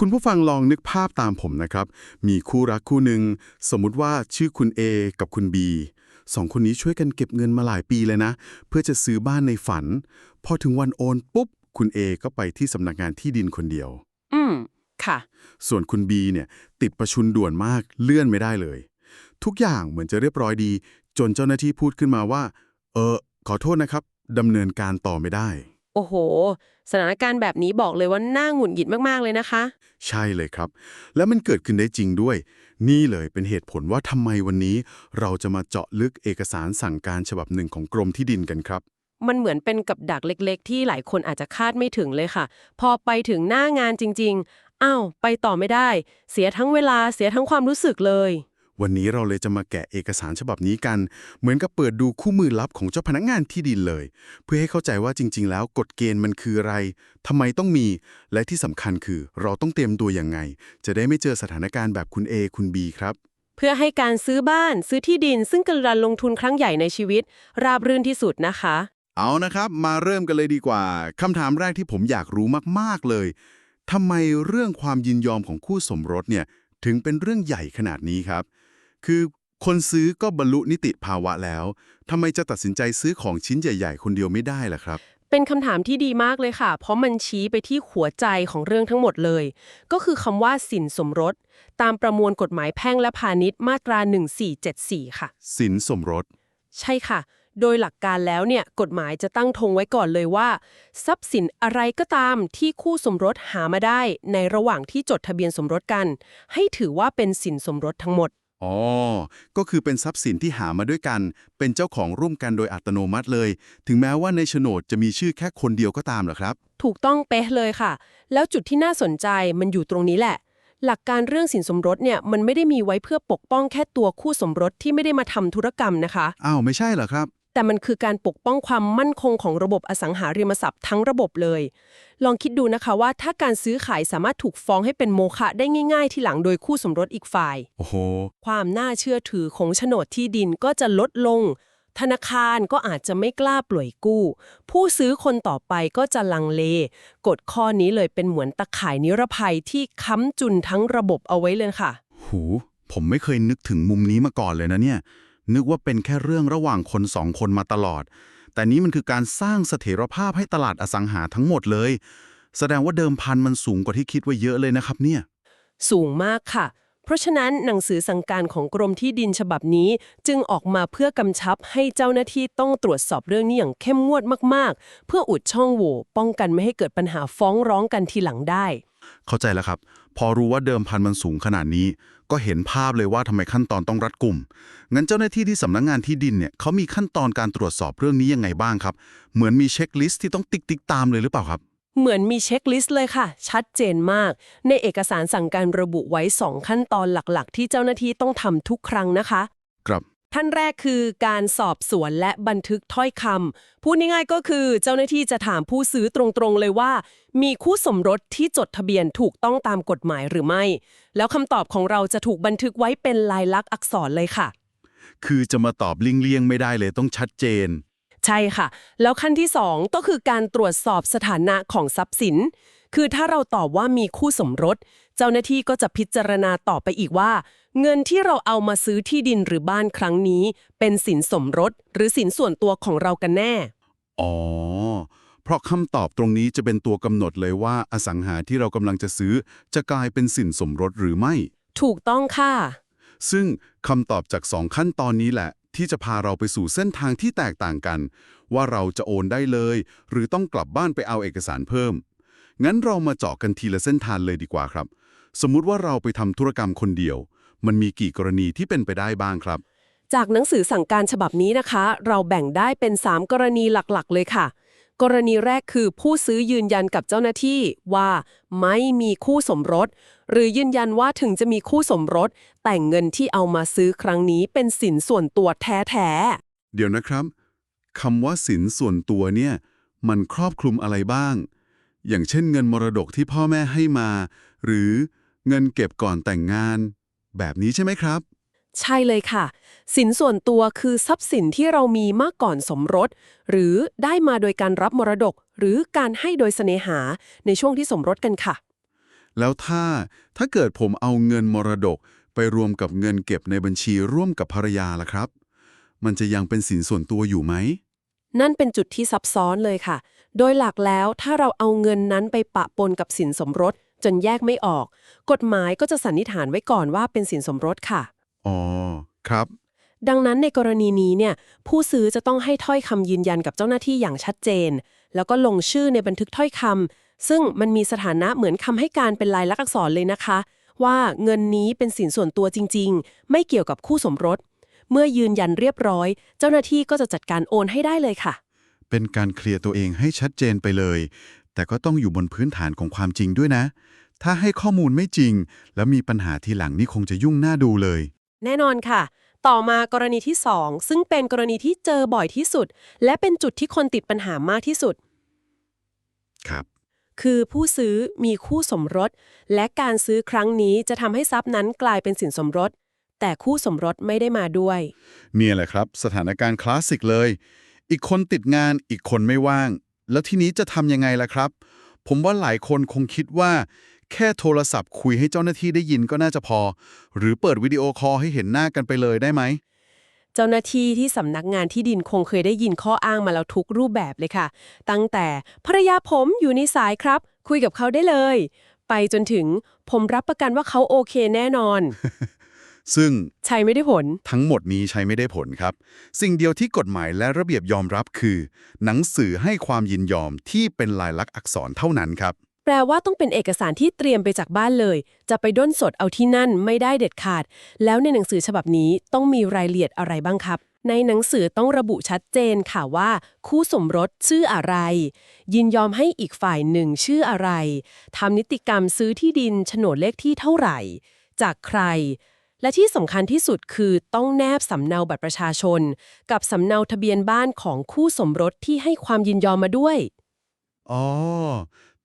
คุณผู้ฟังลองนึกภาพตามผมนะครับ มีคู่รักคู่หนึ่งสมมุติว่าชื่อคุณ A กับคุณ B สองคนนี้ช่วยกันเก็บเงินมาหลายปีเลยนะ เพื่อจะซื้อบ้านในฝัน พอถึงวันโอนปุ๊บ คุณ A ก็ไปที่สำนักงานที่ดินคนเดียว อืม ค่ะ ส่วนคุณ B เนี่ย ติดประชุมด่วนมากเลื่อนไม่ได้เลย ทุกอย่างเหมือนจะเรียบร้อยดี จนเจ้าหน้าที่พูดขึ้นมาว่า เออขอโทษนะครับดำเนินการต่อไม่ได้ โอ้โห สถานการณ์แบบนี้บอกเลยว่าน่าหงุดหงิดมากๆเลยนะคะ ใช่เลยครับ และมันเกิดขึ้นได้จริงด้วย นี่เลยเป็นเหตุผลว่าทำไมวันนี้ เราจะมาเจาะลึกเอกสารสั่งการฉบับหนึ่งของกรมที่ดินกันครับ มันเหมือนเป็นกับดักเล็กๆ ที่หลายคนอาจจะคาดไม่ถึงเลยค่ะ พอไปถึงหน้างานจริง ๆ อ้าว ไปต่อไม่ได้ เสียทั้งเวลาเสียทั้งความรู้สึกเลย วันนี้เราเลยจะมาแกะเอกสารฉบับนี้กัน เหมือนกับเปิดดูคู่มือลับของเจ้าพนักงานที่ดินเลย เพื่อให้เข้าใจว่าจริง ๆ แล้วกฎเกณฑ์มันคืออะไรทำไมต้องมี และที่สำคัญคือเราต้องเตรียมตัวยังไง จะได้ไม่เจอสถานการณ์แบบคุณ A คุณ B ครับเพื่อให้การซื้อบ้านซื้อที่ดิน ซึ่งกำลังลงทุนครั้งใหญ่ในชีวิต ราบรื่นที่สุดนะคะ เอานะครับ มาเริ่มกันเลยดีกว่าคำถามแรกที่ผมอยากรู้มากๆเลยทำไมเรื่องความยินยอมของคู่สมรสเนี่ยถึงเป็นเรื่องใหญ่ขนาดนี้ครับ คือคนซื้อก็บรรลุนิติภาวะแล้วทำไมจะตัดสินใจซื้อของชิ้นใหญ่ ๆ คนเดียวไม่ได้ล่ะครับ เป็นคำถามที่ดีมากเลยค่ะ เพราะมันชี้ไปที่หัวใจของเรื่องทั้งหมดเลย ก็คือคำว่าสินสมรส ตามประมวลกฎหมายแพ่งและพาณิชย์มาตรา 1474 ค่ะ สินสมรส ใช่ค่ะ โดยหลักการแล้วเนี่ยกฎหมายจะตั้งธงไว้ก่อนเลยว่า ทรัพย์สินอะไรก็ตามที่คู่สมรสหามาได้ ในระหว่างที่จดทะเบียนสมรสกัน ให้ถือว่าเป็นสินสมรสทั้งหมด อ๋อ ก็คือเป็นทรัพย์สินที่หามาด้วยกัน เป็นเจ้าของร่วมกันโดยอัตโนมัติเลย ถึงแม้ว่าในโฉนดจะมีชื่อแค่คนเดียวก็ตามเหรอครับ ถูกต้องเป๊ะเลยค่ะ แล้วจุดที่น่าสนใจมันอยู่ตรงนี้แหละ หลักการเรื่องสินสมรสเนี่ยมันไม่ได้มีไว้เพื่อปกป้องแค่ตัวคู่สมรสที่ไม่ได้มาทำธุรกรรมนะคะ อ้าว ไม่ใช่เหรอครับ แต่มันคือการปกป้องความมั่นคงของระบบอสังหาริมทรัพย์ทั้งระบบเลย ลองคิดดูนะคะว่าถ้าการซื้อขายสามารถถูกฟ้องให้เป็นโมฆะได้ง่าย ๆ ที่หลังโดยคู่สมรสอีกฝ่าย โอ้โห ความน่าเชื่อถือของโฉนดที่ดินก็จะลดลง ธนาคารก็อาจจะไม่กล้าปล่อยกู้ ผู้ซื้อคนต่อไปก็จะลังเล กฎข้อนี้เลยเป็นเหมือนตะข่ายนิรภัยที่ค้ำจุนทั้งระบบเอาไว้เลยค่ะ หู ผมไม่เคยนึกถึงมุมนี้มาก่อนเลยนะเนี่ย นึกว่าเป็นแค่เรื่องระหว่างคนสองคนมาตลอด แต่นี้มันคือการสร้างเสถียรภาพให้ตลาดอสังหาทั้งหมดเลย แสดงว่าเดิมพันมันสูงกว่าที่คิดไว้เยอะเลยนะครับเนี่ย สูงมากค่ะ เพราะฉะนั้นหนังสือสั่งการของกรมที่ดินฉบับนี้ จึงออกมาเพื่อกำชับให้เจ้าหน้าที่ต้องตรวจสอบเรื่องนี้อย่างเข้มงวดมาก ๆ เพื่ออุดช่องโหว่ป้องกันไม่ให้เกิดปัญหาฟ้องร้องกันทีหลังได้ เข้าใจแล้วครับ พอรู้ว่าเดิมพันมันสูงขนาดนี้ ก็เห็นภาพเลยว่าทำไมขั้นตอนต้องรัดกุมงั้นเจ้าหน้าที่ที่สำนักงานที่ดินเนี่ยเขามีขั้นตอนการตรวจสอบเรื่องนี้ยังไงบ้างครับ เหมือนมีเช็คลิสต์ที่ต้องติ๊กติ๊กตามเลยหรือเปล่าครับ เหมือนมีเช็คลิสต์เลยค่ะ ชัดเจนมาก ในเอกสารสั่งการระบุไว้ 2 ขั้นตอนหลักๆ ที่เจ้าหน้าที่ต้องทำทุกครั้งนะคะ ครับ ท่านแรกคือการสอบสวนและบันทึกถ้อยคำพูดง่ายๆก็คือเจ้าหน้าที่จะถามผู้ซื้อตรงๆเลยว่า มีคู่สมรสที่จดทะเบียนถูกต้องตามกฎหมายหรือไม่ แล้วคำตอบของเราจะถูกบันทึกไว้เป็นลายลักษณ์อักษรเลยค่ะ คือจะมาตอบเลี่ยงๆไม่ได้เลยต้องชัดเจน ใช่ค่ะ แล้วขั้นที่ 2 ก็คือการตรวจสอบสถานะของทรัพย์สิน คือถ้าเราตอบว่ามีคู่สมรส เจ้าหน้าที่ก็จะพิจารณาต่อไปอีกว่า เงินที่เราเอามาซื้อที่ดินหรือบ้านครั้งนี้ เป็นสินสมรส หรือสินส่วนตัวของเรากันแน่ อ๋อ เพราะคำตอบตรงนี้จะเป็นตัวกำหนดเลยว่าอสังหาที่เรากำลังจะซื้อ จะกลายเป็นสินสมรสหรือไม่ ถูกต้องค่ะ ซึ่งคำตอบจากสองขั้นตอนนี้แหละที่จะพาเราไปสู่เส้นทางที่แตกต่างกัน ว่าเราจะโอนได้เลย หรือต้องกลับบ้านไปเอาเอกสารเพิ่ม งั้นเรามาเจาะกันทีละเส้นทางเลยดีกว่าครับ สมมุติว่าเราไปทำธุรกรรมคนเดียว มันมีกี่กรณีที่เป็นไปได้บ้างครับ จากหนังสือสั่งการฉบับนี้นะคะ เราแบ่งได้เป็น 3 กรณีหลักๆ เลยค่ะ กรณีแรกคือผู้ซื้อยืนยันกับเจ้าหน้าที่ว่าไม่มีคู่สมรส หรือยืนยันว่าถึงจะมีคู่สมรส แต่เงินที่เอามาซื้อครั้งนี้เป็นสินส่วนตัวแท้ๆเดี๋ยวนะครับคำว่าสินส่วนตัวเนี่ย มันครอบคลุมอะไรบ้าง อย่างเช่นเงินมรดกที่พ่อแม่ให้มา หรือเงินเก็บก่อนแต่งงาน แบบนี้ใช่ไหมครับ ใช่เลยค่ะ สินส่วนตัวคือทรัพย์สินที่เรามีมาก่อนสมรส หรือได้มาโดยการรับมรดก หรือการให้โดยเสน่หาในช่วงที่สมรสกันค่ะ แล้วถ้าถ้าเกิดผมเอาเงินมรดก ไปรวมกับเงินเก็บในบัญชีร่วมกับภรรยาล่ะครับ มันจะยังเป็นสินส่วนตัวอยู่ไหม นั่นเป็นจุดที่ซับซ้อนเลยค่ะ โดยหลักแล้วถ้าเราเอาเงินนั้นไปปะปนกับสินสมรส จนแยกไม่ออก กฎหมายก็จะสันนิษฐานไว้ก่อนว่าเป็นสินสมรสค่ะ อ๋อ ครับ ดังนั้นในกรณีนี้เนี่ย ผู้ซื้อจะต้องให้ถ้อยคำยืนยันกับเจ้าหน้าที่อย่างชัดเจน แล้วก็ลงชื่อในบันทึกถ้อยคำซึ่งมันมีสถานะเหมือนคำให้การเป็นลายลักษณ์อักษรเลยนะคะ ว่าเงินนี้เป็นสินส่วนตัวจริง ๆ ไม่เกี่ยวกับคู่สมรส เมื่อยืนยันเรียบร้อย เจ้าหน้าที่ก็จะจัดการโอนให้ได้เลยค่ะ เป็นการเคลียร์ตัวเองให้ชัดเจนไปเลย แต่ก็ต้องอยู่บนพื้นฐานของความจริงด้วยนะ ถ้าให้ข้อมูลไม่จริง แล้วมีปัญหาทีหลังนี่คงจะยุ่งหน้าดูเลย แน่นอนค่ะ ต่อมากรณีที่ 2 ซึ่งเป็นกรณีที่เจอบ่อยที่สุด และเป็นจุดที่คนติดปัญหามากที่สุด ครับ คือผู้ซื้อมีคู่สมรส และการซื้อครั้งนี้จะทำให้ทรัพย์นั้นกลายเป็นสินสมรส แต่คู่สมรสไม่ได้มาด้วย เนี่ยแหละครับ สถานการณ์คลาสสิกเลย อีกคนติดงานอีกคนไม่ว่าง แล้วทีนี้จะทำยังไงล่ะครับ ผมว่าหลายคนคงคิดว่า แค่โทรศัพท์คุยให้เจ้าหน้าที่ได้ยินก็น่าจะพอ หรือเปิดวิดีโอคอลให้เห็นหน้ากันไปเลยได้ไหมเจ้าหน้าที่ที่สำนักงานที่ดินคงเคยได้ยินข้ออ้างมาแล้วทุกรูปแบบเลยค่ะ ตั้งแต่ภรรยาผมอยู่ในสายครับ คุยกับเขาได้เลย ไปจนถึงผมรับประกันว่าเขาโอเคแน่นอน ซึ่งใช่ไม่ได้ผล ทั้งหมดนี้ใช้ไม่ได้ผลครับ สิ่งเดียวที่กฎหมายและระเบียบยอมรับคือ หนังสือให้ความยินยอมที่เป็นลายลักษณ์อักษรเท่านั้นครับ แปลว่าต้องเป็นเอกสารที่เตรียมไปจากบ้านเลย จะไปด้นสดเอาที่นั่นไม่ได้เด็ดขาด แล้วในหนังสือฉบับนี้ต้องมีรายละเอียดอะไรบ้างครับในหนังสือต้องระบุชัดเจนค่ะว่า คู่สมรสชื่ออะไร ยินยอมให้อีกฝ่ายหนึ่งชื่ออะไรทำนิติกรรมซื้อที่ดินโฉนดเลขที่เท่าไหร่ จากใคร และที่สำคัญที่สุดคือต้องแนบสำเนาบัตรประชาชน กับสำเนาทะเบียนบ้านของคู่สมรสที่ให้ความยินยอมมาด้วย อ๋อ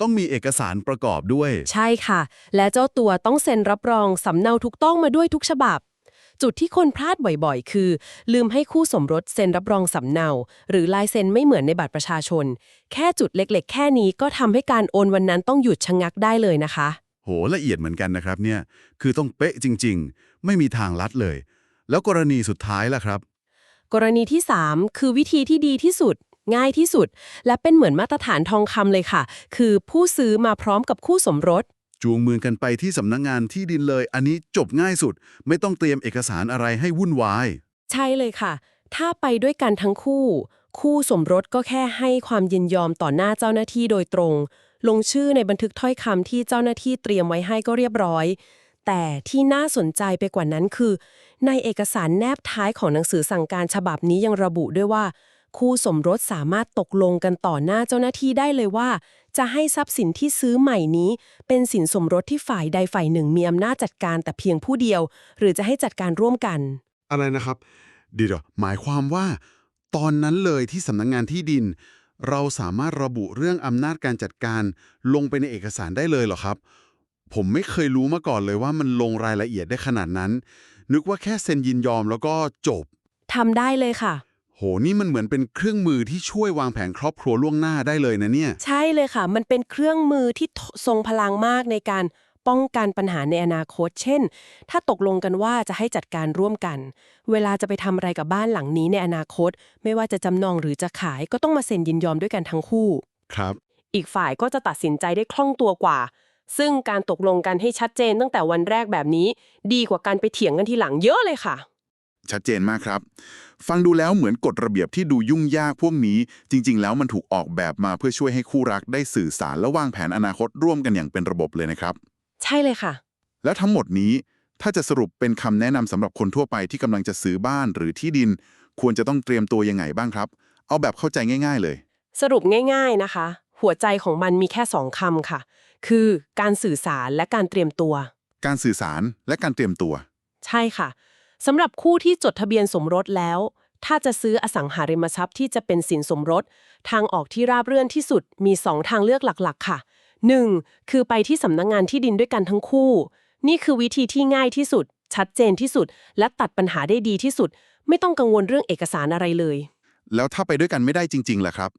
ต้องมีเอกสารประกอบด้วย ใช่ค่ะ และเจ้าตัวต้องเซ็นรับรองสำเนาถูกต้องมาด้วยทุกฉบับ จุดที่คนพลาดบ่อยๆ คือ ลืมให้คู่สมรสเซ็นรับรองสำเนา หรือลายเซ็นไม่เหมือนในบัตรประชาชน แค่จุดเล็กๆ แค่นี้ก็ทำให้การโอนวันนั้นต้องหยุดชะงักได้เลยนะคะ โหละเอียดเหมือนกันนะครับเนี่ยคือต้องเป๊ะจริง ๆ ไม่มีทางลัดเลย แล้วกรณีสุดท้ายล่ะครับ กรณีที่ 3 คือวิธีที่ดีที่สุด ง่ายที่สุด และเป็นเหมือนมาตรฐานทองคำเลยค่ะ คือผู้ซื้อมาพร้อมกับคู่สมรส จูงมือกันไปที่สำนักงงานที่ดินเลย อันนี้จบง่ายสุด ไม่ต้องเตรียมเอกสารอะไรให้วุ่นวาย ใช่เลยค่ะ ถ้าไปด้วยกันทั้งคู่ คู่สมรสก็แค่ให้ความยินยอมต่อหน้าเจ้าหน้าที่โดยตรง ลงชื่อในบันทึกถ้อยคำที่เจ้าหน้าที่เตรียมไว้ให้ก็เรียบร้อย แต่ที่น่าสนใจไปกว่านั้นคือ ในเอกสารแนบท้ายของหนังสือสั่งการฉบับนี้ยังระบุด้วยว่า คู่สมรสสามารถตกลงกันต่อหน้าเจ้าหน้าที่ได้เลยว่า จะให้ทรัพย์สินที่ซื้อใหม่นี้ เป็นสินสมรสที่ฝ่ายใดฝ่ายหนึ่งมีอำนาจจัดการแต่เพียงผู้เดียว หรือจะให้จัดการร่วมกัน อะไรนะครับ เดี๋ยวๆหมายความว่า ตอนนั้นเลยที่สำนักงงานที่ดิน เราสามารถระบุเรื่องอำนาจการจัดการลงไปในเอกสารได้เลยเหรอครับ ผมไม่เคยรู้มาก่อนเลยว่ามันลงรายละเอียดได้ขนาดนั้น นึกว่าแค่เซ็นยินยอมแล้วก็จบ ทำได้เลยค่ะ โห นี่มันเหมือนเป็นเครื่องมือที่ช่วยวางแผนครอบครัวล่วงหน้าได้เลยนะเนี่ย ใช่เลยค่ะ มันเป็นเครื่องมือที่ทรงพลังมากในการ ป้องกันปัญหาในอนาคต เช่น ถ้าตกลงกันว่าจะให้จัดการร่วมกัน เวลาจะไปทำอะไรกับบ้านหลังนี้ในอนาคต ไม่ว่าจะจำนองหรือจะขายก็ต้องมาเซ็นยินยอมด้วยกันทั้งคู่ ครับ อีกฝ่ายก็จะตัดสินใจได้คล่องตัวกว่า ซึ่งการตกลงกันให้ชัดเจนตั้งแต่วันแรกแบบนี้ ดีกว่าการไปเถียงกันทีหลังเยอะเลยค่ะ ชัดเจนมากครับ ฟังดูแล้วเหมือนกฎระเบียบที่ดูยุ่งยากพวกนี้ จริง ๆ แล้วมันถูกออกแบบมาเพื่อช่วยให้คู่รักได้สื่อสารและวางแผนอนาคตร่วมกันอย่างเป็นระบบเลยนะครับ ใช่เลยค่ะ แล้วทั้งหมดนี้ถ้าจะสรุปเป็นคำแนะนำสำหรับคนทั่วไปที่กำลังจะซื้อบ้านหรือที่ดิน ควรจะต้องเตรียมตัวยังไงบ้างครับ เอาแบบเข้าใจง่าย ๆ เลย สรุปง่าย ๆนะคะ หัวใจของมันมีแค่สองคำค่ะ คือการสื่อสารและการเตรียมตัว การสื่อสารและการเตรียมตัว ใช่ค่ะสำหรับคู่ที่จดทะเบียนสมรสแล้ว ถ้าจะซื้ออสังหาริมทรัพย์ที่จะเป็นสินสมรส ทางออกที่ราบเรื่อนที่สุดมี2ทางเลือกหลัก ๆ ค่ะ 1. คือไปที่สำนักงงานที่ดินด้วยกันทั้งคู่ นี่คือวิธีที่ง่ายที่สุด ชัดเจนที่สุด และตัดปัญหาได้ดีที่สุด ไม่ต้องกังวลเรื่องเอกสารอะไรเลย แล้วถ้าไปด้วยกันไม่ได้จริงๆล่ะครับ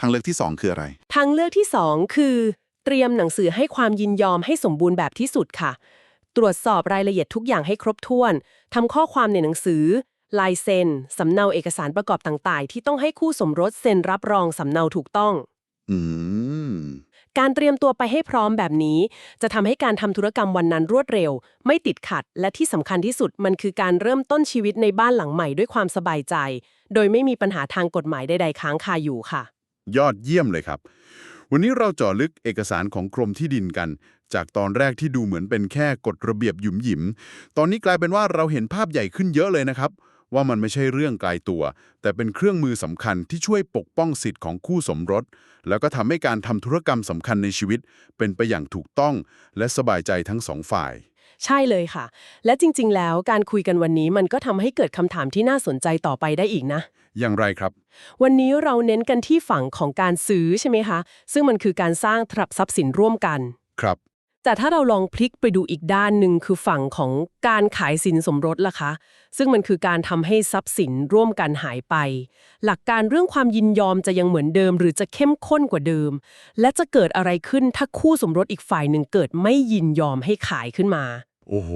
ทางเลือกที่สองคืออะไร ทางเลือกที่ 2 คือ เตรียมหนังสือให้ความยินยอมให้สมบูรณ์แบบที่สุดค่ะ ตรวจสอบรายละเอียดทุกอย่างให้ครบถ้วนทำข้อความในหนังสือลายเซ็นสำเนาเอกสารประกอบต่างๆ ที่ต้องให้คู่สมรสเซ็นรับรองสำเนาถูกต้อง อืม การเตรียมตัวไปให้พร้อมแบบนี้ จะทำให้การทำธุรกรรมวันนั้นรวดเร็ว ไม่ติดขัด และที่สำคัญที่สุดมันคือการเริ่มต้นชีวิตในบ้านหลังใหม่ด้วยความสบายใจ โดยไม่มีปัญหาทางกฎหมายใดๆค้างคาอยู่ค่ะ ยอดเยี่ยมเลยครับ วันนี้เราเจาะลึกเอกสารของกรมที่ดินกัน จากตอนแรกที่ดูเหมือนเป็นแค่กฎระเบียบหยุมหยิม ตอนนี้กลายเป็นว่าเราเห็นภาพใหญ่ขึ้นเยอะเลยนะครับ ว่ามันไม่ใช่เรื่องไกลตัว แต่เป็นเครื่องมือสำคัญที่ช่วยปกป้องสิทธิ์ของคู่สมรส แล้วก็ทำให้การทำธุรกรรมสำคัญในชีวิต เป็นไปอย่างถูกต้อง และสบายใจทั้งสองฝ่ายใช่เลยค่ะ และจริง ๆ แล้วการคุยกันวันนี้มันก็ทำให้เกิดคำถามที่น่าสนใจต่อไปได้อีกนะ อย่างไรครับ วันนี้เราเน้นกันที่ฝั่งของการซื้อใช่ไหมคะ ซึ่งมันคือการสร้างทรัพย์ทรัพย์สินร่วมกัน ครับ แต่ถ้าเราลองพลิกไปดูอีกด้านหนึ่งคือฝั่งของการขายสินสมรสล่ะคะ ซึ่งมันคือการทำให้ทรัพย์สินร่วมกันหายไป หลักการเรื่องความยินยอมจะยังเหมือนเดิม หรือจะเข้มข้นกว่าเดิม และจะเกิดอะไรขึ้นถ้าคู่สมรสอีกฝ่ายหนึ่งเกิดไม่ยินยอมให้ขายขึ้นมา โอ้โห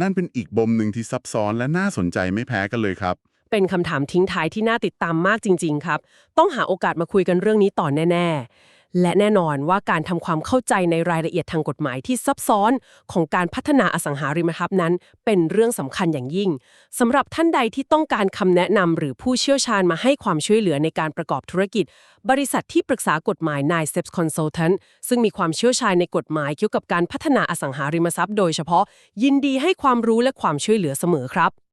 นั่นเป็นอีกบมหนึ่งที่ซับซ้อนและน่าสนใจไม่แพ้กันเลยครับเป็นคำถามทิ้งท้ายที่น่าติดตามมากจริง ๆ ครับ ต้องหาโอกาสมาคุยกันเรื่องนี้ต่อแน่ ๆ และแน่นอนว่าการทำความเข้าใจในรายละเอียดทางกฎหมายที่ซับซ้อนของการพัฒนาอสังหาริมทรัพย์นั้น เป็นเรื่องสำคัญอย่างยิ่งสำหรับท่านใดที่ต้องการคำแนะนำหรือผู้เชี่ยวชาญมาให้ความช่วยเหลือในการประกอบธุรกิจ บริษัทที่ปรึกษากฎหมาย Nine Steps Consultant ซึ่งมีความเชี่ยวชาญในกฎหมายเกี่ยวกับการพัฒนาอสังหาริมทรัพย์โดยเฉพาะ ยินดีให้ความรู้และความช่วยเหลือเสมอครับ